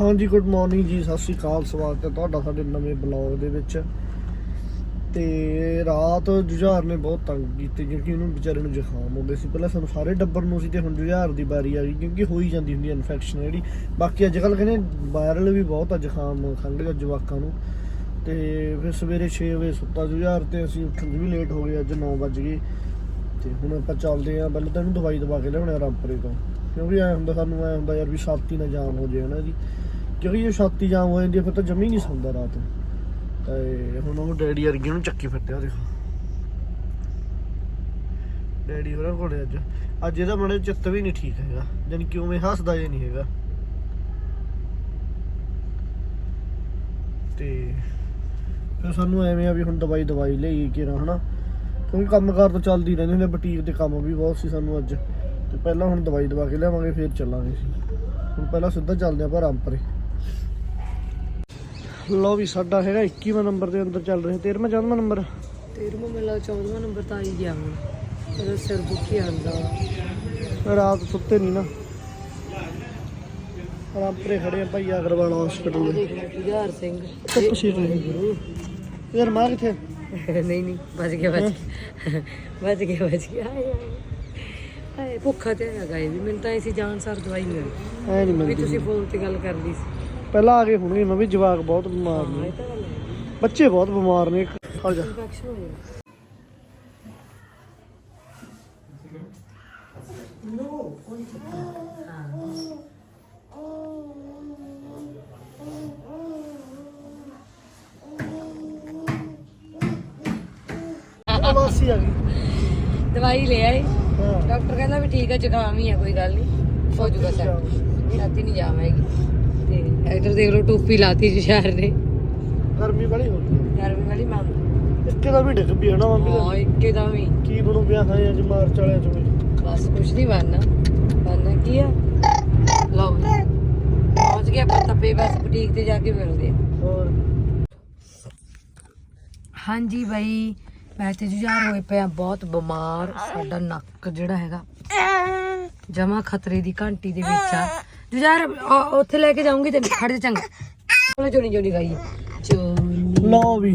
ਹਾਂਜੀ good morning ਜੀ, ਸਤਿ ਸ਼੍ਰੀ ਅਕਾਲ, ਸਵਾਗਤ ਹੈ ਤੁਹਾਡਾ ਸਾਡੇ ਨਵੇਂ ਬਲੌਗ ਦੇ ਵਿੱਚ। ਤੇ ਰਾਤ ਜੁਝਾਰ ਨੇ ਬਹੁਤ ਤੰਗ ਕੀਤੀ, ਕਿਉਂਕਿ ਉਹਨੂੰ ਵਿਚਾਰੇ ਨੂੰ ਜ਼ੁਕਾਮ ਹੋ ਗਿਆ ਸੀ। ਪਹਿਲਾਂ ਸਾਨੂੰ ਸਾਰੇ ਡੱਬਰ ਨੂੰ ਸੀ ਤੇ ਹੁਣ ਜੁਝਾਰ ਦੀ ਵਾਰੀ ਆ ਗਈ, ਕਿਉਂਕਿ ਹੋਈ ਜਾਂਦੀ ਹੁੰਦੀ ਇਨਫੈਕਸ਼ਨ ਜਿਹੜੀ। ਬਾਕੀ ਅੱਜ ਕੱਲ ਕਹਿੰਦੇ ਵਾਇਰਲ ਵੀ ਬਹੁਤ ਆ, ਜ਼ੁਕਾਮ ਖੰਘ ਦਾ ਜਵਾਕਾਂ ਨੂੰ। ਤੇ ਫਿਰ ਸਵੇਰੇ 6 ਵਜੇ ਸੁੱਤਾ ਜੁਝਾਰ ਤੇ ਅਸੀਂ ਉੱਠਣ ਵੀ ਲੇਟ ਹੋ ਗਏ, ਅੱਜ 9 ਵਜ ਗਏ। ਤੇ ਹੁਣ ਆਪਾਂ ਚੱਲਦੇ ਆਂ ਪਹਿਲਾਂ ਤਾਂ ਇਹਨੂੰ ਦਵਾਈ ਦਵਾ ਕੇ ਲਿਆਉਣੇ ਆ ਰਾਮਪੁਰੇ ਤੋਂ। ਕਿਉਂਕਿ ਐ ਹੁੰਦਾ ਸਾਨੂੰ, ਐ ਹੁੰਦਾ ਯਾਰ ਵੀ ਛਾਤੀ ਨਾ ਜਾਮ ਹੋ ਜਾਏ ਨਾ ਜੀ। ਕਿਉਂਕਿ ਜੇ ਛਾਤੀ ਜਾਮ ਹੋ ਜਾਂਦੀ ਹੈ ਫਿਰ ਤਾਂ ਜਮੀ ਨਹੀਂ ਸੌਂਦਾ ਰਾਤ। ਨੂੰ ਤੇ ਹੁਣ ਉਹ ਡੈਡੀ ਵਰਗੇ ਨੂੰ ਚੱਕੀ ਫੱਟਿਆ, ਦੇਖੋ। ਡੈਡੀ ਹੋਰਾਂ ਕੋਲੇ ਅੱਜ। ਅੱਜ ਇਹਦਾ ਮਨੇ ਚਿੱਤ ਵੀ ਨਹੀਂ ਠੀਕ ਹੈਗਾ। ਜਾਨੀ ਕਿ ਉਵੇਂ ਹੱਸਦਾ ਜੇ ਨਹੀਂ ਹੈਗਾ। ਤੇ ਫਿਰ ਸਾਨੂੰ ਐਵੇਂ ਆ ਵੀ ਹੁਣ ਦਵਾਈ ਦਵਾਈ ਲਈ ਕਿ ਨਾ, ਹਨਾ। ਕਿਉਂਕਿ ਕੰਮਕਾਰ ਤਾਂ ਚੱਲਦੀ ਰਹਿੰਦੇ ਨੇ ਬੁਟੀਕ ਦੇ ਕੰਮ ਵੀ ਬਹੁਤ ਸੀ ਸਾਨੂੰ ਅੱਜ। ਤੇ ਪਹਿਲਾਂ ਹੁਣ ਦਵਾਈ ਦਵਾ ਕੇ ਲਿਆਵਾਂਗੇ, ਫਿਰ ਚੱਲਾਂਗੇ ਸੀ ਹੁਣ ਪਹਿਲਾਂ ਸਿੱਧਾ ਚੱਲਦੇ ਆਪਾਂ ਰਾਮਪਰੇ। ਲਓ ਵੀ ਸਾਡਾ ਹੈਗਾ 21ਵਾਂ ਨੰਬਰ ਦੇ ਅੰਦਰ ਚੱਲ ਰਿਹਾ 13ਵਾਂ 14ਵਾਂ ਨੰਬਰ। ਤੇਰਵਾਂ ਮੇਲਾ 14ਵਾਂ ਨੰਬਰ ਤਾਂ ਆਈ ਗਿਆ ਹੁਣ। ਇਹਦਾ ਸਿਰ ਦੁਖੀ ਆਂਦਾ ਰਾਤ ਸੁੱਤੇ ਨਹੀਂ ਨਾ। ਰਾਮਪਰੇ ਖੜੇ ਆ ਭਾਈ ਅਗਰਵਾਲ ਹਸਪੀਟਲ ਦੇ। ਲੈ ਜੁਝਾਰ ਸਿੰਘ। ਧੁੱਪ ਸੀ ਗੁਰੂ। ਯਾਰ ਮਾਰ ਕਿੱਥੇ? ਨਹੀਂ ਨਹੀਂ ਬਚ ਗਿਆ ਬਚ ਗਿਆ। ਬਚ ਗਿਆ ਬਚ ਗਿਆ। ਆਏ ਭੁੱਖਾ ਤੇ ਹੈਗਾ ਇਹ ਵੀ। ਮੈਨੂੰ ਤਾਂ ਐਸੀ ਜਾਨ ਸਰ ਦਵਾਈ ਮਿਲੀ। ਐ ਨਹੀਂ ਮਿਲਦੀ। ਤੁਸੀਂ ਫੋਨ ਤੇ ਗੱਲ ਕਰ ਲਈ ਸੀ। ਪਹਿਲਾਂ ਆ ਕੇ ਹੁਣੇ ਮੈਂ ਵੀ ਜਵਾਕ ਬਹੁਤ ਬਿਮਾਰ ਹਾਂ ਨੇ। ਇਹ ਤਾਂ ਗੱਲ ਹੈ ਬੱਚੇ ਬਹੁਤ ਬਿਮਾਰ ਨੇ ਆ ਜਾ। ਇਨਫੈਕਸ਼ਨ ਹੋ ਗਿਆ ਮਾਸੀ ਆ ਗਈ। ਦਵਾਈ ਲੈ ਆਏ ਹਾਂ। ਡਾਕਟਰ ਕਹਿੰਦਾ ਵੀ ਠੀਕ ਹੈ ਜ਼ੁਕਾਮ ਹੀ ਆ ਕੋਈ ਗੱਲ ਨਹੀਂ। ਹੋ ਜਾਊਗਾ ਸੈੱਟ। ਛਾਤੀ ਨਹੀਂ ਜਾਮ ਹੈਗੀ ਤੇ ਇੱਧਰ ਦੇਖ ਲਓ ਟੋਪੀ ਲਾਤੀ ਜੁਝਾਰ ਨੇ। ਗਰਮੀ ਬੜੀ ਹੋ ਗਈ। ਗਰਮੀ ਵਾਲੀ ਮੰਨ ਇੱਕੇ ਦਾ ਵੀ ਡਿੱਗ ਪਿਆ ਨਾ ਮੰਮੀ ਦਾ ਹਾਂ ਇੱਕੇ ਦਾ ਵੀ। ਕੀ ਬਣੂ ਪਿਆ ਖਾਏ ਅੱਜ ਮਾਰਚ ਵਾਲਿਆਂ ਚ ਵੀ। ਬਸ ਕੁਛ ਨਹੀਂ ਬਣਨਾ। ਬਣਨਾ ਕੀ ਆ? ਲਓ ਜੀ। ਪਹੁੰਚ ਗਏ ਆਪਾਂ ਤੱਪੇ ਬਸ ਬੁਟੀਕ ਤੇ ਜਾ ਕੇ ਮਿਲਦੇ ਆ। ਹੋਰ? ਹਾਂਜੀ ਬਾਈ ਮੈਂ ਤੇ ਜੁਝਾਰ ਹੋਏ ਪਿਆ ਬਹੁਤ ਬਿਮਾਰ। ਸਾਡਾ ਨੱਕ ਜਿਹੜਾ ਹੈਗਾ ਜਮਾ ਖਤਰੇ ਦੀ ਘੰਟੀ ਦੇ ਵਿੱਚ ਆ। ਜੁਝਾਰ ਉਹ- ਉੱਥੇ ਲੈ ਕੇ ਜਾਊਂਗੀ ਤੇ ਖੜ ਜਾ ਚੰਗਾ। ਉਹਨੇ ਚੋਣੀ ਚੋਣੀ ਗਾਈ ਚੋਣੀ ਲਓ ਵੀ।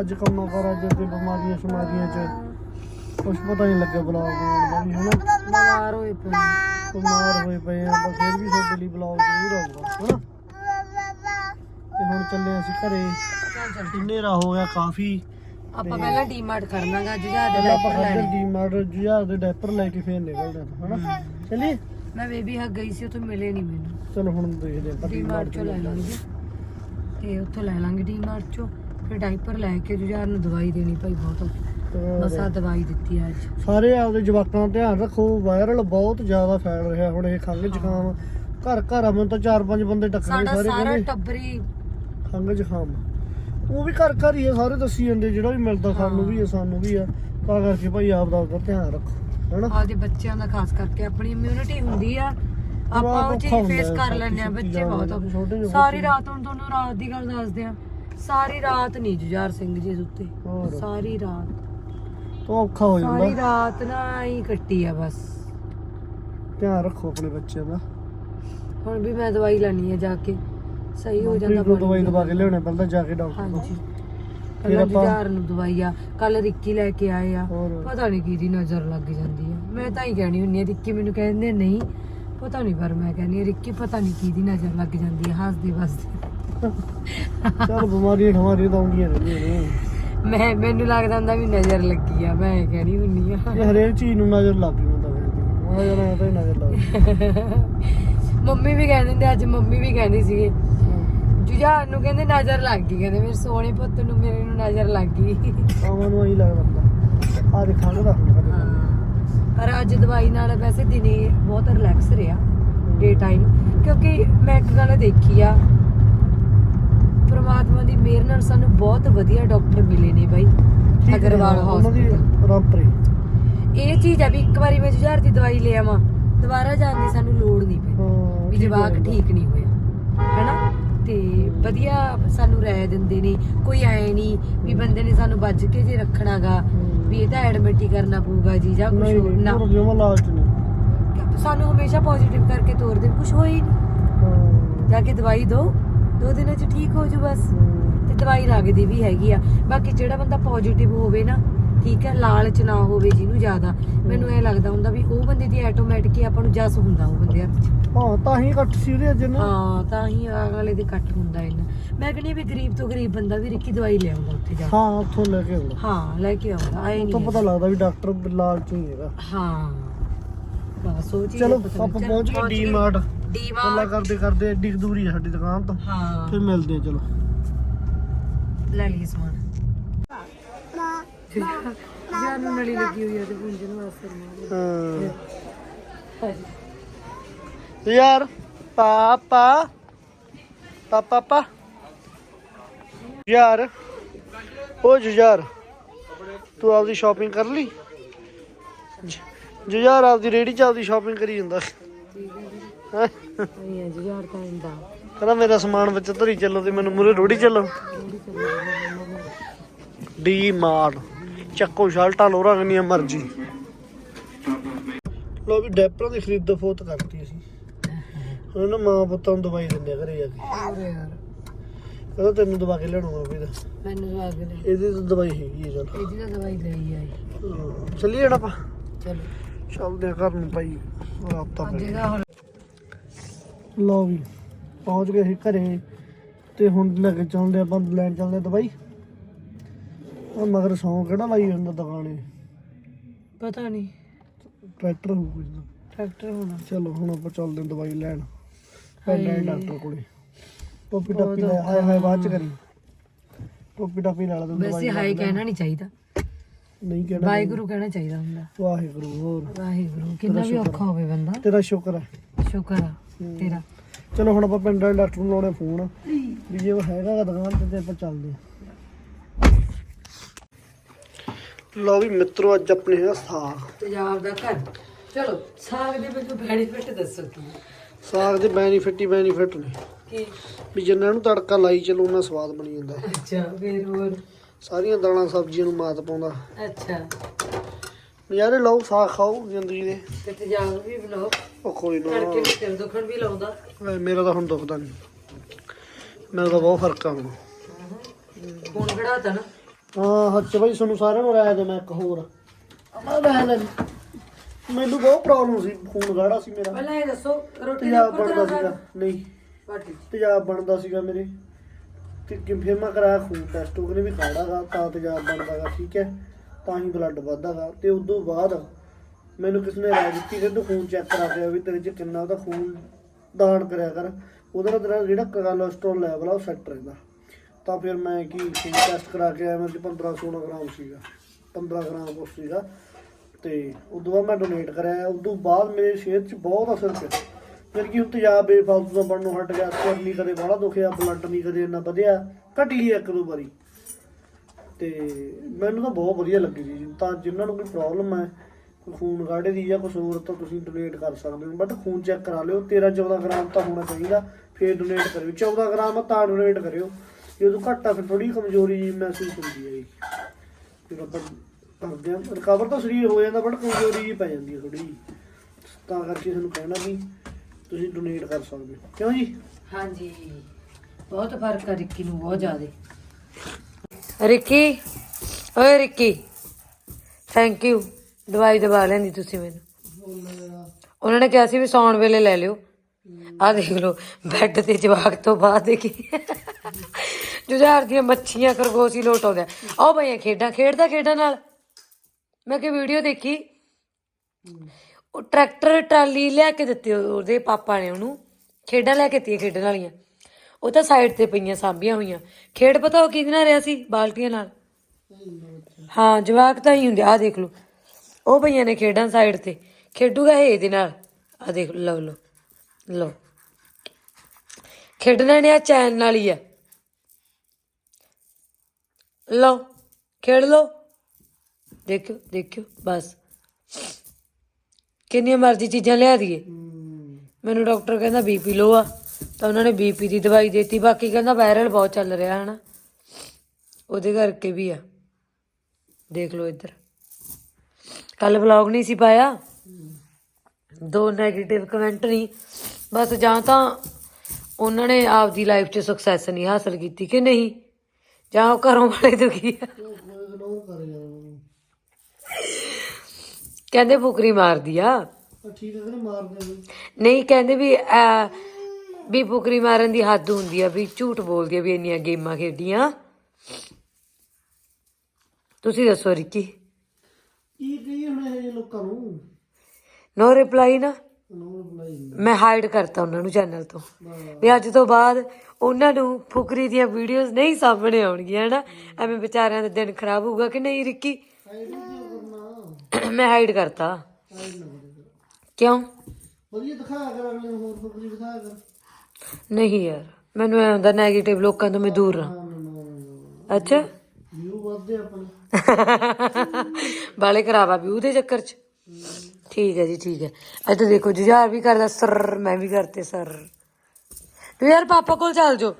ਅੱਜ ਕੰਮਾਂ ਕਾਰਾਂ ਚ ਤੇ ਬਿਮਾਰੀਆਂ ਸ਼ਮਾਰੀਆਂ ਚ ਕੁਛ ਪਤਾ ਨਹੀਂ ਲੱਗਿਆ ਬਲੌਗ ਬਣਾਉਣ ਦਾ ਵੀ ਹਨਾ? ਬਿਮਾਰ ਹੋਏ ਪਏ ਬਿਮਾਰ ਹੋਏ ਪਏ ਆ ਪਰ ਫਿਰ ਵੀ ਤੁਹਾਡੇ ਲਈ ਬਲੌਗ ਜ਼ਰੂਰ ਆਊਗਾ ਹਨਾ? ਤੇ ਹੁਣ ਚੱਲੇ ਅਸੀਂ ਘਰੇ। ਚੱਲ ਚੱਲ ਹਨੇਰਾ ਹੋ ਗਿਆ ਕਾਫੀ। ਆਪਾਂ ਪਹਿਲਾਂ ਡੀਮਾਰਟ ਕਰਨਾਗਾ ਜੁਝਾਰ ਦੇ ਪਹਿਲਾਂ ਆਪਾਂ ਮਾਰ ਜੁਝਾਰ ਦੇ ਡਾਇਪਰ ਲੈ ਕੇ ਫੇਰ ਨਿਕਲਦੇ ਆ ਹਨਾ? ਚੱਲੀਏ? ਮੈਂ ਬੇਬੀ ਹੱਗ ਗਈ ਸੀ ਉੱਥੇ ਮਿਲੇ ਨਹੀਂ ਮੈਨੂੰ। ਚਲੋ ਹੁਣ ਦੇਖਦੇ ਆਪਾਂ ਡੀਮਾਰਟ ਚੋਂ ਲੈ ਲਾਂਗੇ ਤੇ ਉੱਥੋਂ ਲੈ ਲਾਂਗੇ ਡੀਮਾਰਟ ਚੋਂ। ਫਿਰ ਡਾਈਪਰ ਲੈ ਕੇ ਜੁਝਾਰ ਨੂੰ ਦਵਾਈ ਦੇਣੀ ਭਾਈ ਬਹੁਤ ਔਖੀ। ਤੇ ਬਸ ਆ ਦਵਾਈ ਦਿੱਤੀ ਆ ਅੱਜ। ਸਾਰੇ ਆਪਦੇ ਜਵਾਕਾਂ ਦਾ ਧਿਆਨ ਰੱਖੋ ਵਾਇਰਲ ਬਹੁਤ ਜ਼ਿਆਦਾ ਫੈਲ ਰਿਹਾ ਹੁਣ ਇਹ ਖੰਘ ਜ਼ੁਕਾਮ। ਘਰ ਘਰ ਆਵੇਂ ਤਾਂ ਚਾਰ ਪੰਜ ਬੰਦੇ ਟੱਕਰੇ ਸਾਰੇ ਸਾਰਾ ਟੱਬਰੀ। ਖੰਘ ਜ਼ੁਕਾਮ। ਉਹ ਵੀ ਘਰ ਘਰ ਹੀ ਆ ਸਾਰੇ ਦੱਸੀ ਜਾਂਦੇ ਜਿਹੜਾ ਵੀ ਮਿਲਦਾ ਸਾਨੂੰ ਵੀ ਆ ਸਾਨੂੰ ਵੀ ਆ। ਤਾਂ ਕਰਕੇ ਭਾਈ ਆਪ ਦਾ ਧਿਆਨ ਰੱਖੋ। ਹਨਾ? ਆਪਦੇ ਬੱਚਿਆਂ ਦਾ ਖਾਸ ਕਰਕੇ ਆਪਣੀ ਇਮਿਊਨਿਟੀ ਹੁੰਦੀ ਆ। ਆਪਾਂ ਉਹ ਚੀਜ਼ ਫੇਸ ਹੈ, ਕਰ ਲੈਂਦੇ ਆ ਬੱਚੇ ਚੀਜ਼ਾਂ ਬਹੁਤ ਛੋਟੇ ਔਖੇ। ਜਿਹੇ ਸਾਰੀ। ਰਾਤ ਹੁਣ ਤੁਹਾਨੂੰ ਰਾਤ ਦੀ ਗੱਲ ਦੱਸਦੇ ਆ ਸਾਰੀ ਰਾਤ ਨਹੀਂ ਜੁਝਾਰ ਸਿੰਘ ਜੀ ਸੁੱਤੇ। ਹੋਰ? ਸਾਰੀ ਰਾਤ। ਤਾਂ ਔਖਾ ਹੋ ਸਾਰੀ ਜਾਂਦਾ ਰਾਤ ਨਾ ਹੀ ਕੱਟੀ ਆ ਬਸ। ਧਿਆਨ ਰੱਖੋ ਆਪਣੇ ਬੱਚਿਆਂ ਦਾ। ਹੁਣ ਵੀ ਮੈਂ ਦਵਾਈ ਲੈਣੀ ਆ ਜਾ ਕੇ। ਸਹੀ ਹੋ ਜਾਂਦਾ ਕੋਈ ਪਾਣੀ ਦਵਾਈ ਪੀਣ ਦਵਾ ਕੇ ਲਿਆਉਣੇ ਪਹਿਲਾਂ ਜਾ ਕੇ ਡਾਕਟਰ ਕੋਲ। ਹਾਂਜੀ ਜੁਝਾਰ ਨੂੰ ਦਵਾਈ ਆ ਕੱਲ ਰਿੱਕੀ ਲੈ ਕੇ ਆਏ ਆ। ਹੋਰ। ਪਤਾ ਨਹੀਂ ਕਿਹਦੀ ਨਜ਼ਰ ਲੱਗ ਜਾਂਦੀ ਆ। ਮੈਂ ਤਾਂ ਹੀ ਕਹਿਣੀ ਹੁੰਨੀ ਆ ਰਿੱਕੀ ਮੈਨੂੰ ਕਹਿੰਦੇ ਨਹੀਂ ਪਤਾ ਨਹੀਂ ਪਰ ਮੈਂ ਕਹਿੰਦੀ ਆ ਰਿੱਕੀ ਪਤਾ ਨਹੀਂ ਕਿਹਦੀ ਨਜ਼ਰ ਲੱਗ ਜਾਂਦੀ ਆ ਹੱਸਦੇ ਵਸਦੇ। ਚਲ ਬਿਮਾਰੀਆਂ ਖਮਾਰੀਆਂ ਤਾਂ ਆਉਂਦੀਆਂ ਰਹਿੰਦੀਆਂ ਨੇ। ਮੈਂ ਮੈਨੂੰ ਲੱਗਦਾ ਹੁੰਦਾ ਵੀ ਨਜ਼ਰ ਲੱਗੀ ਆ ਮੈਂ ਕਹਿਣੀ ਹੁੰਨੀ ਆ। ਇਹ ਹਰੇਕ ਚੀਜ਼ ਨੂੰ ਨਜ਼ਰ ਲੱਗ ਗਈ ਹੁੰਦਾ ਵੇਖਦੀ ਉਹ ਜਰਾ ਤਾਂ ਹੀ ਨਜ਼ਰ ਲੱਗ ਮੰਮੀ ਵੀ ਕਹਿੰਦੇ ਹੁੰਦੇ ਅੱਜ ਮੰਮੀ ਵੀ ਕਹਿੰਦੀ ਸੀਗੇ ਗਈ ਜੁਝਾਰ ਨੂੰ ਕਹਿੰਦੇ ਨਜ਼ਰ ਲੱਗ ਗਈ ਕਹਿੰਦੇ ਮੇਰੇ ਸੋਹਣੇ ਪੁੱਤ ਨੂੰ ਮੇਰੇ ਨੂੰ ਨਜ਼ਰ ਲੱਗ ਗਈ। ਆਵਾਂ ਨੂੰ ਆਈ ਲੱਗਦਾ ਆ ਦੇ ਖੰਘ ਦਾ। ਪਰ ਅੱਜ ਦਵਾਈ ਨਾਲ ਵੈਸੇ ਦਿਨੇ ਬਹੁਤ ਰਿਲੈਕਸ ਰਿਹਾ ਡੇ ਟਾਈਮ ਕਿਉਂਕਿ ਮੈਂ ਇੱਕ ਗੱਲ ਦੇਖੀ ਆ ਪ੍ਰਮਾਤਮਾ ਦੀ ਮਿਹਰ ਨਾਲ ਸਾਨੂੰ ਬਹੁਤ ਵਧੀਆ ਡਾਕਟਰ ਮਿਲੇ ਨੇ ਬਾਈ ਅਗਰਵਾਲ ਹਸਪੀਟਲ ਰਾਮਪਰੇ ਇਹ ਚੀਜ਼ ਆ ਵੀ ਇੱਕ ਵਾਰੀ ਮੈਂ ਜੁਝਾਰ ਦੀ ਦਵਾਈ ਲੈ ਆਵਾਂ ਦੁਬਾਰਾ ਜਾਣ ਦੀ ਸਾਨੂੰ ਲੋੜ ਨਹੀਂ ਪਈ ਵੀ ਜਵਾਕ। ਠੀਕ ਨਹੀਂ ਹੋਇਆ ਹੈਨਾ? ਤੇ ਵਧੀਆ ਸਾਨੂੰ ਰਾਏ ਦਿੰਦੇ ਨੇ। ਕੋਈ ਐ ਨਹੀਂ ਵੀ ਬੰਦੇ ਨੇ ਸਾਨੂੰ ਵੱਜ ਕੇ ਜੇ ਰੱਖਣਾਗਾ। ਵੀ ਇਹ ਤਾਂ ਐਡਮਿਟ ਹੀ ਕਰਨਾ ਪਊਗਾ ਜੀ ਜਾਂ ਕੁਝ ਹੋਰ। ਨਾ। ਨਹੀਂ ਜਮਾ ਲਾਸਟ ਨਹੀਂ ਸਾਨੂੰ ਹਮੇਸ਼ਾ ਪੋਜ਼ਿਟਿਵ ਕਰਕੇ ਤੋਰਦੇ ਕੁਝ ਹੋਈ ਨਹੀਂ ਜਾ ਕੇ ਦਵਾਈ ਦੋ। ਦੋ ਦਿਨਾਂ ਚ ਠੀਕ ਹੋ ਜੂ ਬਸ। ਤੇ ਦਵਾਈ ਲੱਗਦੀ ਵੀ ਹੈਗੀ ਆ। ਬਾਕੀ ਜਿਹੜਾ ਬੰਦਾ ਪੋਜ਼ਿਟਿਵ ਹੋਵੇ ਨਾ ਠੀਕ ਹੈ ਲਾਲਚ ਨਾ ਹੋਵੇ ਜਿਹਨੂੰ ਜ਼ਿਆਦਾ। ਮੈਨੂੰ ਐ ਲੱਗਦਾ ਹੁੰਦਾ ਵੀ ਉਹ ਬੰਦੇ ਦੀ ਆਟੋਮੈਟਿਕ ਹੀ ਆਪਾਂ ਨੂੰ ਜਸ ਹੁੰਦਾ ਉਹ ਬੰਦੇ ਹੱਥ ਹਾਂ ਤਾਂ ਹੀ ਘੱਟ ਸੀ ਉਹਦੇ ਅੱਜ ਨਾ। ਹਾਂ ਤਾਂ ਹੀ ਅਗਲੇ ਦੇ ਕੱਟ ਹੁੰਦਾ ਇਹਨਾਂ। ਮੈਂ ਕਹਿੰਦੀ ਹਾਂ ਵੀ ਗਰੀਬ ਤੋਂ ਗਰੀਬ ਬੰਦਾ ਵੀ ਰਿੱਕੀ ਦਵਾਈ ਲੈ ਆਉਂਦਾ ਉੱਥੇ ਜਾ ਕੇ। ਹਾਂ ਉੱਥੋਂ ਲੈ ਕੇ ਆਉਂਦਾ। ਹਾਂ ਲੈ ਕੇ ਆਉਂਦਾ ਆਏ ਤਾਂ ਨਹੀਂ ਪਤਾ ਲੱਗਦਾ ਵੀ ਡਾਕਟਰ ਲਾਲਚ ਹੀ ਹੈਗਾ। ਹਾਂ। ਬਸ ਉਹ ਚੀਜ਼ ਚਲੋ ਆਪਾਂ ਪਹੁੰਚ ਗਏ ਡੀ ਮਾਰਟ ਡੀ ਗੱਲਾਂ ਮਾਰਟ ਕਰਦੇ ਕਰਦੇ ਐਡੀ ਕੁ ਦੂਰੀ ਹੈ ਸਾਡੀ ਦੁਕਾਨ ਤੋਂ। ਹਾਂ। ਫਿਰ ਮਿਲਦੇ ਆ ਚਲੋ। ਲੈ ਲਈ ਸਮਾਨ। ਜਾਨ ਨੂੰ ਨਲੀ ਲੱਗੀ ਹੋਈ ਆ ਤੇ ਪੁੰਜ ਨੂੰ ਅਸਰ ਮਾਰ ਹਾਂ। ਯਾਰ ਪਾਪਾ। ਪਾਪਾ ਪਾ। ਯਾਰ ਉਹ ਯਾਰ ਤੂੰ ਆਪਦੀ ਸ਼ਾਪਿੰਗ ਕਰ ਲਈ? ਜੋ ਯਾਰ ਆਪਦੀ ਰੇੜੀ ਚ ਆਪਦੀ ਸ਼ਾਪਿੰਗ ਕਰੀ ਜਾਂਦਾ। ਹੈਂ? ਨਹੀਂ ਹੈ ਜੀ ਯਾਰ ਤਾਂ ਇੰਦਾ ਕਹਿੰਦਾ ਮੇਰਾ ਸਮਾਨ ਵਿੱਚ ਧਰੀ ਚੱਲੋ ਤੇ ਮੈਨੂੰ ਮੂਰੇ ਰੋੜੀ ਚੱਲੋ। ਡੀ ਮਾਰ ਚੱਕੋ ਸ਼ਰਟਾਂ ਲੋਰਾਂ ਕਿੰਨੀਆਂ ਮਰਜ਼ੀ। ਲੋ ਵੀ ਡੈਪਰਾਂ ਦੀ ਖਰੀਦੋ ਫੋਤ ਕਰਤੀ ਅਸੀਂ। ਹੁਣ ਨਾ ਮਾਂ ਪੁੱਤਾਂ ਨੂੰ ਦਵਾਈ ਦਿੰਦੇ ਆ ਘਰੇ ਜਾ ਕੇ। ਹੋਰ ਯਾਰ। ਕਹਿੰਦਾ ਤੈਨੂੰ ਦਵਾ ਕੇ ਲਿਆਉਣਾ ਵੀ ਤਾਂ ਮੈਨੂੰ ਲੈ ਇਹਦੀ ਤਾਂ ਦਵਾਈ ਹੈਗੀ ਹੈ ਚੱਲ। ਇਹਦੀ ਤਾਂ ਦਵਾਈ ਲਈ ਆਈ ਹਾਂ, ਚੱਲੀਏ ਜਾਣਾ ਆਪਾਂ। ਚਲੋ। ਚੱਲਦੇ ਆ ਘਰ ਨੂੰ ਭਾਈ। ਰਾਤਾਂ ਪੈ ਦਾ ਲਓ ਵੀ ਪਹੁੰਚ ਗਏ ਸੀ ਘਰੇ। ਤੇ ਹੁਣ ਲੈ ਕੇ ਚੱਲਦੇ ਆਪਾਂ ਲੈਣ ਚੱਲਦੇ ਦਵਾਈ। ਆ ਮਗਰ ਸੌਂ ਕਿਹੜਾ ਲਾਈ ਹੁੰਦਾ ਦੁਕਾਨੇ ਪਤਾ ਨਹੀਂ। ਟਰੈਕਟਰ ਹੋਊ ਕੋਈ ਨਾ। ਟਰੈਕਟਰ ਹੋਣਾ। ਚਲੋ ਹੁਣ ਆਪਾਂ ਚੱਲਦੇ ਹਾਂ ਦਵਾਈ ਲੈਣ। ਪਹਿਲਾਂ ਹੀ ਡਾਕਟਰ ਕੋਲੇ। ਟੋਪੀ ਟਾਪੀ ਲੈ ਹਾਏ ਹਾਏ ਬਾਅਦ ਚ ਕਰੀ। ਟੋਪੀ ਟਾਪੀ ਲੈ ਲਾ ਤੂੰ ਵੈਸੇ ਦਵਾਈ ਹਾਈ ਕਹਿਣਾ ਨਹੀਂ ਚਾਹੀਦਾ। ਨਹੀਂ ਕਹਿਣਾ ਵਾਹਿਗੁਰੂ ਕਹਿਣਾ ਚਾਹੀਦਾ ਹੁੰਦਾ। ਵਾਹਿਗੁਰੂ ਹੋਰ। ਵਾਹਿਗੁਰੂ ਕਿੰਨਾ ਵੀ ਔਖਾ ਹੋਵੇ ਬੰਦਾ। ਤੇਰਾ ਸ਼ੁਕਰ ਹੈ ਸ਼ੁਕਰ ਆ ਤੇਰਾ। ਚਲੋ ਹੁਣ ਆਪਾਂ ਪਿੰਡ ਵਾਲੇ ਡਾਕਟਰ ਨੂੰ ਲਾਉਣੇ ਫੋਨ। ਵੀ ਜੇ ਉਹ ਹੈਗਾ ਦੁਕਾਨ ਤੇ ਤੇ ਆਪਾਂ ਚੱਲਦੇ ਹਾਂ। ਲਓ ਵੀ ਮਿੱਤਰੋ ਅੱਜ ਆਪਣੇ ਹੈਗਾ ਸਾਗ। ਪੰਜਾਬ ਦਾ ਘਰ। ਚਲੋ ਸਾਗ ਦੇ ਵਿੱਚ ਬੈਨੀਫਿਟ ਦੱਸੋ ਕੀ? ਸਾਗ ਦੇ ਬੈਨੀਫਿਟ ਹੀ ਬੈਨੀਫਿਟ ਨੇ। ਕੀ? ਵੀ ਜਿੰਨਾ ਨੂੰ ਤੜਕਾ ਲਾਈ ਚਲੋ ਉਹਨਾਂ ਸਵਾਦ ਬਣੀ ਜਾਂਦਾ। ਹੈ। ਅੱਛਾ ਫਿਰ ਹੋਰ? ਸਾਰੀਆਂ ਦਾਲਾਂ ਸਬਜ਼ੀਆਂ ਨੂੰ ਮਾਤ ਪਾਉਂਦਾ। ਅੱਛਾ। ਨਜ਼ਾਰੇ ਲਓ ਸਾਗ ਖਾਓ ਜ਼ਿੰਦਗੀ ਦੇ। ਤੇ ਤੇਜਾਬ ਵੀ ਬਣਾਓ। ਉਹ ਕੋਈ ਨਾ। ਤੜਕੇ ਵਿੱਚ ਸਿਰ ਦੁਖਣ ਵੀ ਲਾਉਂਦਾ। ਐ ਮੇਰਾ ਤਾਂ ਹੁਣ ਦੁਖਦਾ ਨਹੀਂ। ਮੇਰਾ ਤਾਂ ਬਹੁਤ ਫ਼ਰਕ ਆ ਹੁਣ। ਹੁਣ ਖੜਾਤਾ ਨਾ। ਹਾਂ ਹੱਥ ਬਈ ਤੁਹਾਨੂੰ ਸਾਰਿਆਂ ਨੂੰ ਰਾਇ ਦੇ ਮੈਂ ਇੱਕ ਹੋਰ। ਮੈਂ ਲੈ ਲੈ ਮੈਨੂੰ ਬਹੁਤ ਪ੍ਰੋਬਲਮ ਸੀ ਖੂਨ ਗਾੜਾ ਸੀ ਮੇਰਾ। ਪਹਿਲਾਂ ਇਹ ਦੱਸੋ ਰੋਟੀ ਦੇ ਬਣਦਾ ਸੀਗਾ। ਨਹੀਂ। ਬਾਟੀ ਤੇਜ਼ਾਬ ਬਣਦਾ ਸੀਗਾ ਮੇਰੇ। ਤੇ ਕਿ ਫਿਰ ਮੈਂ ਕਰਾਇਆ ਖੂਨ ਟੈਸਟ ਉਹ ਕਹਿੰਦੇ ਵੀ ਖਾੜਾਗਾ ਤਾਂ ਤੇਜ਼ਾਬ ਬਣਦਾਗਾ ਠੀਕ ਹੈ। ਤਾਂ ਹੀ ਬਲੱਡ ਵੱਧਦਾਗਾ ਤੇ ਉਸ ਤੋਂ ਬਾਅਦ ਮੈਨੂੰ ਕਿਸ ਨੇ ਰਾय ਦਿੱਤੀ ਕਿ ਤੂੰ ਖੂਨ ਚੈੱਕ ਕਰਾ ਕੇ ਵੀ ਤੇਰੇ 'ਚ ਕਿੰਨਾ ਉਹਦਾ ਖੂਨ ਦਾਨ ਕਰਿਆ ਕਰ। ਉਹਦੇ ਤੇਰਾ ਜਿਹੜਾ ਕੋਲੇਸਟ੍ਰੋਲ ਲੈਵਲ ਆ ਉਹ ਸੈੱਟ ਰਹਿੰਦਾ। ਤਾਂ ਫਿਰ ਮੈਂ ਕੀ ਟੈਸਟ ਕਰਾ ਕੇ ਆਇਆ ਮੇਰੇ 'ਚ 15 16 ਗ੍ਰਾਮ ਸੀਗਾ 15 ਗ੍ਰਾਮ ਕੁਛ ਸੀਗਾ। ਤੇ ਉਦੋਂ ਬਾਅਦ ਮੈਂ ਡੋਨੇਟ ਕਰਾਇਆ, ਉਦੋਂ ਬਾਅਦ ਮੇਰੇ ਸਿਹਤ 'ਚ ਬਹੁਤ ਅਸਰ ਪਿਆ। ਫਿਰ ਕੀ ਹੁਣ ਤੇਜ਼ਾਬ ਬੇਫਾਲਤੂ ਦਾ ਬਣਨੋਂ ਹਟ ਗਿਆ ਸਿਰ ਨਹੀਂ ਕਦੇ ਬਾਹਲਾ ਦੁਖਿਆ ਬਲੱਡ ਨਹੀਂ ਕਦੇ ਇੰਨਾ ਵਧਿਆ, ਘਟੀ ਇੱਕ ਦੋ ਵਾਰੀ। ਤੇ ਮੈਨੂੰ ਤਾਂ ਬਹੁਤ ਵਧੀਆ ਲੱਗੀ ਜੀ। ਤਾਂ ਜਿਨ੍ਹਾਂ ਨੂੰ ਕੋਈ ਪ੍ਰੋਬਲਮ ਹੈ, ਕੋਈ ਖੂਨ ਗਾੜੇ ਦੀ ਜਾਂ ਕੁਛ ਹੋਰ, ਤਾਂ ਤੁਸੀਂ ਡੋਨੇਟ ਕਰ ਸਕਦੇ ਹੋ। ਬਟ ਖੂਨ ਚੈੱਕ ਕਰਾ ਲਿਓ 13 14 ਗ੍ਰਾਮ ਤਾਂ ਹੋਣਾ ਚਾਹੀਦਾ, ਫਿਰ ਡੋਨੇਟ ਕਰਿਓ। 14 ਗ੍ਰਾਮ ਤਾਂ ਡੋਨੇਟ ਕਰਿਓ। ਜੇ ਉਦੋਂ ਘੱਟ ਆ ਫਿਰ ਥੋੜੀ ਕਮਜ਼ੋਰੀ ਜਿਹੀ ਮਹਿਸੂਸ ਹੁੰਦੀ ਹੈ ਜੀ ਫਿਰ ਆਪਾਂ ਕਰਦੇ ਹਾਂ ਰਿਕਵਰ ਤਾਂ ਸਰੀਰ ਹੋ ਜਾਂਦਾ ਬਟ ਕਮਜ਼ੋਰੀ ਜਿਹੀ ਪੈ ਜਾਂਦੀ ਹੈ ਥੋੜੀ ਤਾਂ ਕਰਕੇ ਤੁਹਾਨੂੰ ਕਹਿਣਾ ਵੀ ਤੁਸੀਂ ਡੋਨੇਟ ਕਰ ਸਕਦੇ ਹੋ। ਕਿਉਂ ਜੀ? ਹਾਂਜੀ। ਬਹੁਤ ਫ਼ਰਕ ਆ ਰਿੱਕੀ ਨੂੰ ਬਹੁਤ ਜ਼ਿਆਦਾ। ਰਿੱਕੀ ਓਏ ਰਿੱਕੀ। ਥੈਂਕ ਯੂ ਦਵਾਈ ਦਵਾ ਲੈਂਦੀ ਤੁਸੀਂ ਮੈਨੂੰ। ਉਹਨਾਂ ਨੇ ਕਿਹਾ ਸੀ ਵੀ ਸੌਣ ਵੇਲੇ ਲੈ ਲਿਓ। ਆ ਦੇਖ ਲਓ ਬੈੱਡ ਤੇ ਜਵਾਕ ਤੋਂ ਬਾਅਦ ਦੇਖੀ। ਜੁਝਾਰ ਦੀਆਂ ਮੱਛੀਆਂ ਖਰਗੋਸ਼ ਹੀ ਲੋਟ ਆਉਂਦੇ ਆ। ਉਹ ਭਈਆ ਖੇਡਾਂ, ਖੇਡਦਾ ਖੇਡਾਂ ਨਾਲ? ਮੈਂ ਕਿ ਵੀਡੀਓ ਦੇਖੀ। ਉਹ ਟਰੈਕਟਰ ਟਰਾਲੀ ਲੈ ਕੇ ਦਿੱਤੀ ਉਹਦੇ ਪਾਪਾ ਨੇ ਉਹਨੂੰ। ਖੇਡਾਂ ਲੈ ਕੇ ਦਿੱਤੀਆਂ ਖੇਡਣ ਵਾਲੀਆਂ। ਉਹ ਤਾਂ ਸਾਈਡ ਤੇ ਪਈਆਂ, ਸਾਂਭੀਆਂ ਹੋਈਆਂ। ਖੇਡ ਪਤਾ ਉਹ ਕਿਹਦੇ ਨਾਲ ਰਿਹਾ ਸੀ? ਬਾਲਟੀਆਂ ਨਾਲ। ਹਾਂ, ਜਵਾਕ ਤਾਂ ਹੀ ਹੁੰਦੇ ਆ। ਦੇਖ ਲਓ। ਉਹ ਪਈਆਂ ਨੇ ਖੇਡਾਂ ਸਾਈਡ ਤੇ। ਖੇਡੂਗਾ ਇਹ ਇਹਦੇ ਨਾਲ। ਆ ਦੇਖ ਲਓ ਲਓ ਲਓ। ਖੇਡਣਾ ਨੇ ਆ ਚੈਨ ਨਾਲ ਹੀ ਆ। ਲਓ, ਖੇਡ ਲਓ। ਦੇਖਿਓ ਦੇਖਿਓ, ਬਸ। ਕਿੰਨੀਆਂ ਮਰਜ਼ੀ ਚੀਜ਼ਾਂ ਲਿਆ ਦਈਏ। ਮੈਨੂੰ ਡਾਕਟਰ ਕਹਿੰਦਾ ਬੀਪੀ ਲੋ ਆ। ਤਾਂ ਉਹਨਾਂ ਨੇ ਬੀਪੀ ਦੀ ਦਵਾਈ ਦਿੱਤੀ। ਬਾਕੀ ਕਹਿੰਦਾ ਵਾਇਰਲ ਬਹੁਤ ਚੱਲ ਰਿਹਾ ਹਨਾ। ਉਹਦੇ ਕਰਕੇ ਵੀ ਆ। ਦੇਖ ਲਓ ਇੱਧਰ। ਕੱਲ ਵਲੌਗ ਨਹੀਂ ਸੀ ਪਾਇਆ। ਦੋ 네ਗੇਟਿਵ ਕਮੈਂਟ ਨਹੀਂ ਬਸ ਜਾਂ ਤਾਂ ਉਹਨਾਂ ਨੇ ਆਪਦੀ ਲਾਈਫ 'ਚ ਸਕਸੈਸ ਨਹੀਂ ਹਾਸਲ ਕੀਤੀ ਕਿ ਨਹੀਂ। ਜਾਂ ਉਹ ਘਰੋਂ ਵਾਲੇ ਦੁਖੀ ਆ। ਉਹ ਇਗਨੋਰ ਕਰ ਯਾਰ ਉਹਨੂੰ। ਕਹਿੰਦੇ ਫੁਕਰੀ ਮਾਰਦੀ ਆ। ਤਾਂ ਠੀਕ ਹੈ ਕਿ ਮਾਰਦੇ ਨੇ ਨਹੀਂ ਕਹਿੰਦੇ ਵੀ ਅਹ, ਵੀ ਫੁਕਰੀ ਮਾਰਨ ਦੀ ਹੱਦ ਹੁੰਦੀ ਆ ਵੀ ਝੂਠ ਬੋਲਦੀ ਆ ਵੀ ਇੰਨੀਆਂ ਗੇਮਾਂ ਖੇਡੀਆਂ। ਤੁਸੀਂ ਦੱਸੋ ਰਿੱਕੀ। ਕੀ ਕਹੀ ਹੁਣ ਇਹ ਜਿਹੇ ਲੋਕਾਂ ਨੂੰ? ਨੋ ਰਿਪਲਾਈ ਨਾ। ਮੈਂ ਹਾਈਡ ਕਰਤਾ ਉਹਨਾਂ ਨੂੰ ਚੈਨਲ ਤੋਂ। ਵੀ ਅੱਜ ਤੋਂ ਬਾਅਦ ਉਹਨਾਂ ਨੂੰ ਫੁਕਰੀ ਦੀਆਂ ਵੀਡੀਓਜ਼ ਨਹੀਂ ਸਾਹਮਣੇ ਆਉਣਗੀਆਂ ਹਨਾ? ਐਵੇਂ ਵਿਚਾਰਿਆਂ ਦਾ ਦਿਨ ਖਰਾਬ ਹੋਊਗਾ ਕਿ ਨਹੀਂ ਰਿੱਕੀ? ਕਰਨਾ। ਮੈਂ ਹਾਈਡ ਕਰਤਾ। ਸਾਈਡ ਨਾ ਕਰੇ ਕਿਉਂ? ਵਧੀਆ ਦਿਖਾਇਆ ਕਰ ਅਗਲੇ ਨੂੰ ਹੋਰ ਫੁਕਰੀ ਦਿਖਾਇਆ ਕਰ। ਨਹੀਂ ਯਾਰ ਮੈਨੂੰ ਐ ਹੁੰਦਾ 네ਗੇਟਿਵ ਲੋਕਾਂ ਤੋਂ ਮੈਂ ਦੂਰ ਰਹਾਂ ਅੱਛਾ। ਵਿਊ ਵੱਧਦੇ ਆਪਣੇ। ਬਾਲੇ ਕਰਾਵਾ ਵੀ ਉਹਦੇ ਚੱਕਰ 'ਚ। ਠੀਕ ਹੈ ਜੀ, ਠੀਕ ਹੈ। ਇੱਥੇ ਦੇਖੋ, ਜੁਝਾਰ ਵੀ ਕਰਦਾ, ਸਰ, ਮੈਂ ਵੀ ਕਰਤੇ, ਸਰ। ਤੂੰ ਯਾਰ ਪਾਪਾ ਕੋਲ ਚੱਲ ਜੋ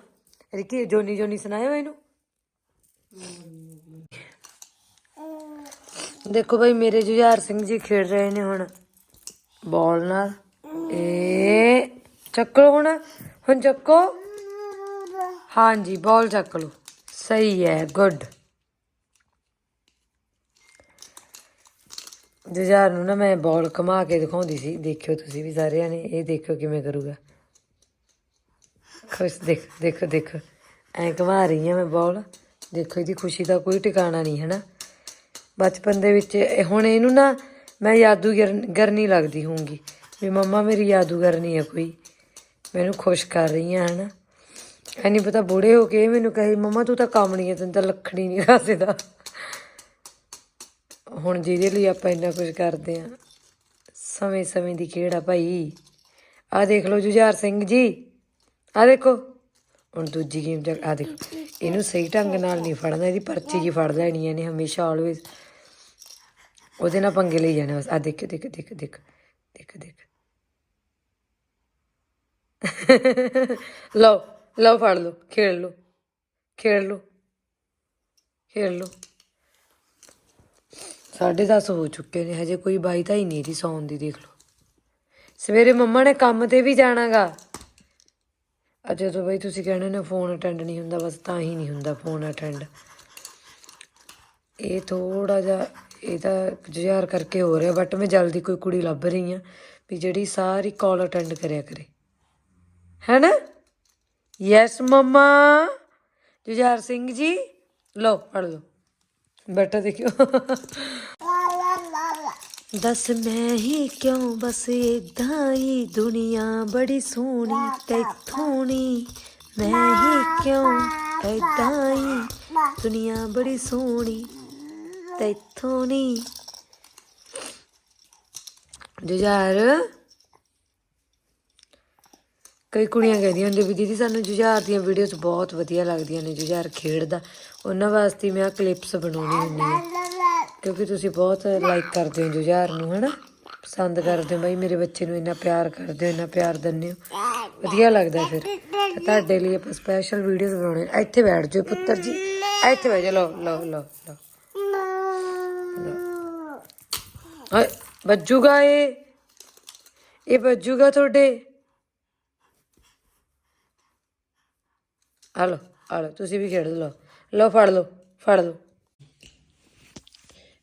ਰਿਕੀ, ਜੋਨੀ ਜੋਨੀ, ਸੁਣਾਇਓ ਇਹਨੂੰ। ਦੇਖੋ ਭਾਈ ਮੇਰੇ ਜੁਝਾਰ ਸਿੰਘ ਜੀ ਖੇਡ ਰਹੇ ਨੇ ਹੁਣ। ਬਾਲ ਨਾਲ। ਏ, ਚੱਕੋ ਹੁਣ। ਹੁਣ ਚੱਕੋ। ਹਾਂਜੀ, ਬਾਲ ਚੱਕ ਲਓ। ਸਹੀ ਹੈ, ਗੁੱਡ। ਜੁਝਾਰ ਨੂੰ ਨਾ ਮੈਂ ਬੋਲ ਘੁਮਾ ਕੇ ਦਿਖਾਉਂਦੀ ਸੀ, ਦੇਖਿਓ ਤੁਸੀਂ ਵੀ ਸਾਰਿਆਂ ਨੇ, ਇਹ ਦੇਖਿਓ ਕਿਵੇਂ ਕਰੂਗਾ। ਖੁਸ਼ ਦੇਖ, ਦੇਖੋ ਦੇਖੋ। ਐ ਘੁਮਾ ਰਹੀ ਹਾਂ ਮੈਂ ਬੋਲ। ਦੇਖੋ ਇਹਦੀ ਖੁਸ਼ੀ ਦਾ ਕੋਈ ਟਿਕਾਣਾ ਨਹੀਂ ਹੈ ਨਾ ਬਚਪਨ ਦੇ ਵਿੱਚ ਹੁਣ ਇਹਨੂੰ ਨਾ ਮੈਂ ਯਾਦੂਗਰ, ਗਰਨੀ ਲੱਗਦੀ ਹੋਊਂਗੀ। ਵੀ ਮੰਮਾ, ਮੇਰੀ ਯਾਦੂਗਰ ਨਹੀਂ ਹੈ ਕੋਈ। ਮੈਨੂੰ ਖੁਸ਼ ਕਰ ਰਹੀ ਆ ਹਨਾ। ਐ ਨਹੀਂ ਪਤਾ ਬੁੜੇ ਹੋ ਕੇ ਇਹ ਮੈਨੂੰ ਕਹੇ, ਮੰਮਾ ਤੂੰ ਤਾਂ ਕੰਮ ਨਹੀਂ ਹੈ, ਤੈਨੂੰ ਤਾਂ ਲੱਖਣੀ ਨਹੀਂ ਰਾਸੇ ਦਾ। ਹੁਣ ਜਿਹਦੇ ਲਈ ਆਪਾਂ ਇੰਨਾ ਕੁਝ ਕਰਦੇ ਆ ਸਮੇਂ ਸਮੇਂ ਦੀ ਖੇਡ ਆ ਭਾਈ। ਆ ਦੇਖ ਲਓ ਜੁਝਾਰ ਸਿੰਘ ਜੀ। ਆ ਦੇਖੋ, ਹੁਣ ਦੂਜੀ ਗੇਮ ਚ ਆ ਦੇਖੋ। ਇਹਨੂੰ ਸਹੀ ਢੰਗ ਨਾਲ ਨਹੀਂ ਫੜਨਾ, ਇਹਦੀ ਪਰਚੀ ਜੀ ਫੜ ਲੈਣੀ ਇਹਨੇ ਹਮੇਸ਼ਾ ਆਲਵੇਜ਼ ਉਹਦੇ ਨਾਲ ਪੰਗੇ ਲਈ ਜਾਣੇ ਬਸ। ਆ ਦੇਖੋ ਦੇਖੋ ਦੇਖੋ ਦੇਖ ਦੇਖ ਦੇਖ ਲਓ ਲਓ ਫੜ ਲਓ, ਖੇਡ ਲਓ ਖੇਡ ਲਓ ਖੇਡ ਲਓ। ਸਾਢੇ ਦਸ ਹੋ ਚੁੱਕੇ ਨੇ, ਹਜੇ ਕੋਈ ਬਾਈ ਤਾਂ ਹੀ ਨਹੀਂ ਦੀ ਸੌਣ ਦੀ, ਦੇਖ ਲਓ। ਸਵੇਰੇ ਮੰਮਾ ਨੇ ਕੰਮ ਤੇ ਵੀ ਜਾਣਾਗਾ। ਅੱਜ ਜਦੋਂ ਬਈ ਤੁਸੀਂ ਕਹਿੰਦੇ ਨੇ ਫੋਨ ਅਟੈਂਡ ਨਹੀਂ ਹੁੰਦਾ, ਬਸ ਤਾਂ ਹੀ ਨਹੀਂ ਹੁੰਦਾ ਫੋਨ ਅਟੈਂਡ ਇਹ ਥੋੜਾ ਜਿਹਾ, ਇਹ ਤਾਂ ਜੁਝਾਰ ਕਰਕੇ ਹੋ ਰਿਹਾ ਬਟ ਮੈਂ ਜਲਦੀ ਕੋਈ ਕੁੜੀ ਲੱਭ ਰਹੀ ਆ ਵੀ ਜਿਹੜੀ ਸਾਰੀ ਕਾਲ ਅਟੈਂਡ ਕਰਿਆ ਕਰੇ। ਹੈਨਾ? ਯੈਸ ਮਮਾ। ਜੁਝਾਰ ਸਿੰਘ ਜੀ, ਲਓ ਪੜ ਲਓ। ਬੈਠਾ ਦੇਖਿਓ। ਦੱਸ ਮੈਂ ਹੀ ਕਿਉਂ ਬਸ ਏਦਾਂ ਹੀ ਦੁਨੀਆ ਬੜੀ ਸੋਹਣੀ, ਤੈਥੋਂ ਨੀ। ਮੈਂ ਹੀ ਕਿਉਂ ਏਦਾਂ ਹੀ ਦੁਨੀਆ ਬੜੀ ਸੋਹਣੀ, ਤੈਥੋਂ ਨੀ। ਜੁਝਾਰ। ਕਈ ਕੁੜੀਆਂ ਕਹਿੰਦੀਆਂ ਹੁੰਦੀਆਂ ਵੀ ਦੀਦੀ ਸਾਨੂੰ ਜੁਝਾਰ ਦੀਆਂ ਵੀਡੀਓਜ਼ ਬਹੁਤ ਵਧੀਆ ਲੱਗਦੀਆਂ ਨੇ ਜੁਝਾਰ ਖੇਡਦਾ। ਉਹਨਾਂ ਵਾਸਤੇ ਮੈਂ ਕਲਿੱਪਸ ਬਣਾਉਣੀ ਹੁੰਦੀ ਆ ਕਿਉਂਕਿ ਤੁਸੀਂ ਬਹੁਤ ਲਾਈਕ ਕਰਦੇ ਹੋ ਜੁਝਾਰ ਨੂੰ, ਹਨਾ? ਪਸੰਦ ਕਰਦੇ ਹੋ ਬਾਈ, ਮੇਰੇ ਬੱਚੇ ਨੂੰ ਇੰਨਾ ਪਿਆਰ ਕਰਦੇ ਹੋ, ਇੰਨਾ ਪਿਆਰ ਦਿੰਦੇ ਹੋ। ਵਧੀਆ ਲੱਗਦਾ ਫਿਰ। ਤੁਹਾਡੇ ਲਈ ਆਪਾਂ ਸਪੈਸ਼ਲ ਵੀਡੀਓਜ਼ ਬਣਾਉਣੇ ਇੱਥੇ ਬੈਠ ਜਾਓ ਪੁੱਤਰ ਜੀ। ਇੱਥੇ ਬੈਠ ਜਾਓ। ਲਓ ਲਓ ਲਓ ਲਓ। ਹਾਏ ਬੱਜੂਗਾ ਇਹ? ਇਹ ਬੱਜੂਗਾ ਤੁਹਾਡੇ? ਆ ਲਓ ਆ ਲਓ, ਤੁਸੀਂ ਵੀ ਖੇਡ ਲਓ। ਲਓ, ਫੜ ਲਓ ਫੜ ਲਓ।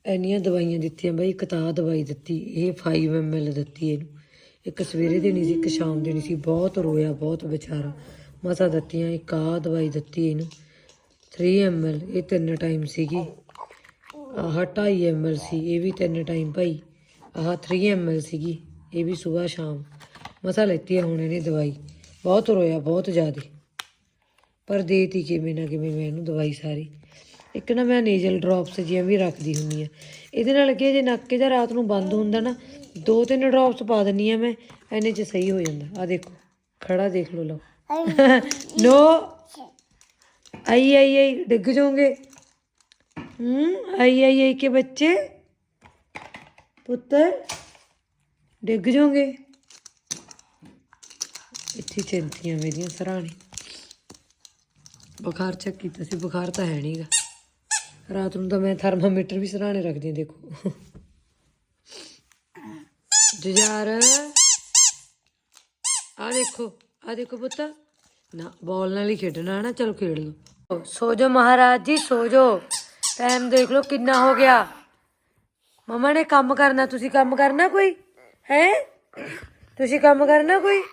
ਇੰਨੀਆਂ ਦਵਾਈਆਂ ਦਿੱਤੀਆਂ ਬਈ, ਇੱਕ ਤਾਂ ਦਵਾਈ ਦਿੱਤੀ, ਇਹ 5 ml ਦਿੱਤੀ ਇਹਨੂੰ। ਇੱਕ ਸਵੇਰੇ ਦੇਣੀ ਸੀ, ਇੱਕ ਸ਼ਾਮ ਦੇਣੀ ਸੀ। ਬਹੁਤ ਰੋਇਆ, ਬਹੁਤ ਵਿਚਾਰਾ। ਮਸਾ ਦਿੱਤੀਆਂ, ਇੱਕ ਆਹ ਦਵਾਈ ਦਿੱਤੀ ਇਹਨੂੰ। 3 ml ਇਹ ਤਿੰਨ ਟਾਈਮ ਸੀਗੀ। ਆਹ 2.5 ml ਸੀ, ਇਹ ਵੀ ਤਿੰਨ ਟਾਈਮ ਭਾਈ। ਆਹ 3 ml ਸੀਗੀ, ਇਹ ਵੀ ਸਵੇਰ ਸ਼ਾਮ। ਮਸਾ ਲੈਤੀ ਹੁਣ ਇਹਨੇ ਦਵਾਈ। ਬਹੁਤ ਰੋਇਆ, ਬਹੁਤ ਜ਼ਿਆਦਾ। ਪਰ ਦੇਤੀ ਕਿਵੇਂ ਨਾ ਕਿਵੇਂ ਮੈਂ ਇਹਨੂੰ ਦਵਾਈ ਸਾਰੀ। ਇੱਕ ਨਾ ਮੈਂ ਨੇਜ਼ਲ ਡ੍ਰੌਪਸ ਜੀਆਂ ਵੀ ਰੱਖਦੀ ਹੁੰਨੀ ਆ ਇਹਦੇ ਨਾਲ ਕੀ ਜੇ ਨੱਕ ਇਹਦਾ ਰਾਤ ਨੂੰ ਬੰਦ ਹੁੰਦਾ ਨਾ ਦੋ ਤਿੰਨ ਡ੍ਰੌਪਸ ਪਾ ਦਿੰਨੀ ਆ ਮੈਂ ਐਨੇ ਚ ਸਹੀ ਹੋ ਜਾਂਦਾ। ਆ ਦੇਖੋ ਖੜਾ ਦੇਖ ਲਓ ਲਓ। ਨੋ। ਆਈ ਆਈ ਆਈ ਡਿੱਗ ਜਾਓਗੇ? ਹੂੰ ਆਈ ਆਈ ਆਈ ਕੇ ਬੱਚੇ? ਪੁੱਤਰ ਡਿੱਗ ਜਾਓਗੇ? ਇੱਥੇ ਚਿੰਤੀਆਂ ਮੇਰੀਆਂ ਸਰਾਣੇ। ਬੁਖਾਰ ਚੈੱਕ ਕੀਤਾ ਸੀ, ਬੁਖਾਰ ਤਾਂ ਹੈ ਨਹੀਂਗਾ ਰਾਤ ਨੂੰ ਤਾਂ ਮੈਂ ਥਰਮਾਮੀਟਰ ਵੀ ਸਰਾਣੇ ਰੱਖਦੀ ਹਾਂ, ਦੇਖੋ। ਜੁਝਾਰ। ਆ ਦੇਖੋ ਆ ਦੇਖੋ ਪੁੱਤ। ਨਾ ਬਾਲ ਨਾਲ ਹੀ ਖੇਡਣਾ ਹੈ ਨਾ, ਚਲੋ ਖੇਡ ਲਓ। ਸੋ ਜੋ ਮਹਾਰਾਜ ਜੀ ਸੋ ਜੋ ਟਾਈਮ ਦੇਖ ਲਓ ਕਿੰਨਾ ਹੋ ਗਿਆ। ਮਮਾ ਨੇ ਕੰਮ ਕਰਨਾ, ਤੁਸੀਂ ਕੰਮ ਕਰਨਾ ਕੋਈ? ਹੈ? ਤੁਸੀਂ ਕੰਮ ਕਰਨਾ ਕੋਈ?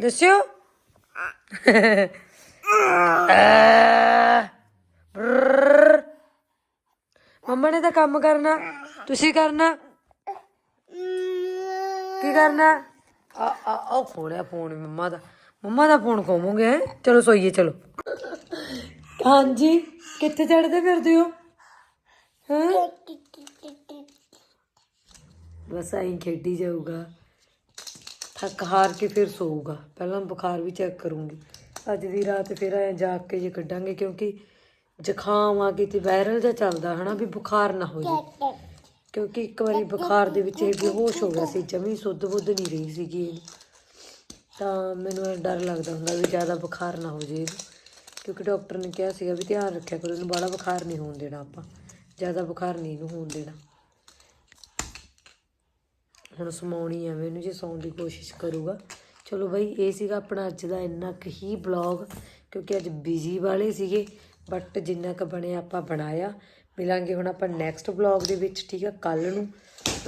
ਦੱਸਿਓ। ਮੰਮਾ ਨੇ ਤਾਂ ਕੰਮ ਕਰਨਾ। ਤੁਸੀਂ ਕਰਨਾ। ਕੀ ਕਰਨਾ? ਆ ਆ ਉਹ ਫੋਨ ਹੈ ਫੋਨ ਮੰਮਾ ਦਾ। ਮੰਮਾ ਦਾ ਫੋਨ ਖੋਮੋਗੇ ਚਲੋ ਸੋਈਏ, ਚਲੋ। ਹਾਂਜੀ, ਕਿੱਥੇ ਚੜਦੇ ਫਿਰਦੇ ਹੋ? ਹਾਂ? ਬਸ ਐਂ ਖੇਡੀ ਜਾਊਗਾ। ਥੱਕ ਹਾਰ ਕੇ ਫਿਰ ਸੋਊਗਾ। ਪਹਿਲਾਂ ਬੁਖਾਰ ਵੀ ਚੈੱਕ ਕਰੂੰਗੀ। ਅੱਜ ਦੀ ਰਾਤ ਫਿਰ ਐ ਜਾ ਕੇ ਜੇ ਕੱਢਾਂਗੇ ਕਿਉਂਕਿ ਜ਼ੁਕਾਮ ਆ ਗਈ ਤੇ ਵਾਇਰਲ ਜਿਹਾ ਚੱਲਦਾ ਹਨਾ ਵੀ ਬੁਖਾਰ ਨਾ ਹੋ ਜੇ ਕਿਉਂਕਿ ਇੱਕ ਵਾਰੀ ਬੁਖਾਰ ਦੇ ਵਿੱਚ ਇਹ ਬੇਹੋਸ਼ ਹੋ ਗਿਆ ਸੀ, ਜਮੀ ਸੁੱਧ ਬੁੱਧ ਨਹੀਂ ਰਹੀ ਸੀਗੀ ਇਹ। ਤਾਂ ਮੈਨੂੰ ਇਹ ਡਰ ਲੱਗਦਾ ਹੁੰਦਾ ਵੀ ਜ਼ਿਆਦਾ ਬੁਖਾਰ ਨਾ ਹੋ ਜੇ ਕਿਉਂਕਿ ਡਾਕਟਰ ਨੇ ਕਿਹਾ ਸੀਗਾ ਵੀ ਧਿਆਨ ਰੱਖਿਆ ਕਰੋ, ਇਹਨੂੰ ਬੜਾ ਬੁਖਾਰ ਨਹੀਂ ਹੋਣ ਦੇਣਾ ਆਪਾਂ। ਜ਼ਿਆਦਾ ਬੁਖਾਰ ਨਹੀਂ ਇਹਨੂੰ ਹੋਣ ਦੇਣਾ। ਹੁਣ ਸਮਾਉਣੀ ਐ ਮੈਨੂੰ ਜੇ ਸੌਣ ਦੀ ਕੋਸ਼ਿਸ਼ ਕਰੂਗਾ ਚਲੋ ਬਈ ਇਹ ਸੀਗਾ ਆਪਣਾ ਅੱਜ ਦਾ ਇੰਨਾ ਕੁ ਹੀ ਬਲੌਗ ਕਿਉਂਕਿ ਅੱਜ ਬਿਜ਼ੀ ਵਾਲੇ ਸੀਗੇ ਬਟ ਜਿੰਨਾ ਕੁ ਬਣਿਆ ਆਪਾਂ ਬਣਾਇਆ। ਮਿਲਾਂਗੇ ਹੁਣ ਆਪਾਂ ਨੈਕਸਟ ਬਲੌਗ ਦੇ ਵਿੱਚ ਠੀਕ ਆ ਕੱਲ ਨੂੰ।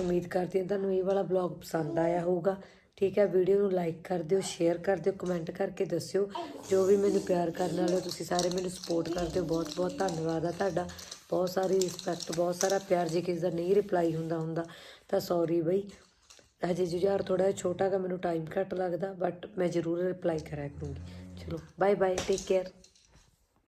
ਉਮੀਦ ਕਰਦੀ ਹਾਂ ਤੁਹਾਨੂੰ ਇਹ ਵਾਲਾ ਬਲੌਗ ਪਸੰਦ ਆਇਆ ਹੋਊਗਾ। ਠੀਕ ਹੈ ਵੀਡੀਓ ਨੂੰ ਲਾਈਕ ਕਰ ਦਿਓ ਸ਼ੇਅਰ ਕਰ ਦਿਓ ਕਮੈਂਟ ਕਰਕੇ ਦੱਸਿਓ। ਜੋ ਵੀ ਮੈਨੂੰ ਪਿਆਰ ਕਰਨ ਵਾਲੇ ਹੋ, ਤੁਸੀਂ ਸਾਰੇ ਮੈਨੂੰ ਸਪੋਰਟ ਕਰਦੇ ਹੋ ਬਹੁਤ ਬਹੁਤ ਧੰਨਵਾਦ ਆ ਤੁਹਾਡਾ। ਬਹੁਤ ਸਾਰੀ ਰਿਸਪੈਕਟ ਬਹੁਤ ਸਾਰਾ ਪਿਆਰ ਜੇ ਕਿਸੇ ਦਾ ਨਹੀਂ ਰਿਪਲਾਈ ਹੁੰਦਾ ਹੁੰਦਾ ਤਾਂ ਸੌਰੀ ਬਈ। ਹਜੇ ਜੁਝਾਰ ਥੋੜਾ ਜਿਹਾ ਛੋਟਾ ਗਾ, ਮੈਨੂੰ ਟਾਈਮ ਘੱਟ ਲੱਗਦਾ ਬਟ ਮੈਂ ਜ਼ਰੂਰ ਰਿਪਲਾਈ ਕਰਿਆ ਕਰੂੰਗੀ। ਚਲੋ ਬਾਏ ਬਾਏ ਟੇਕ ਕੇਅਰ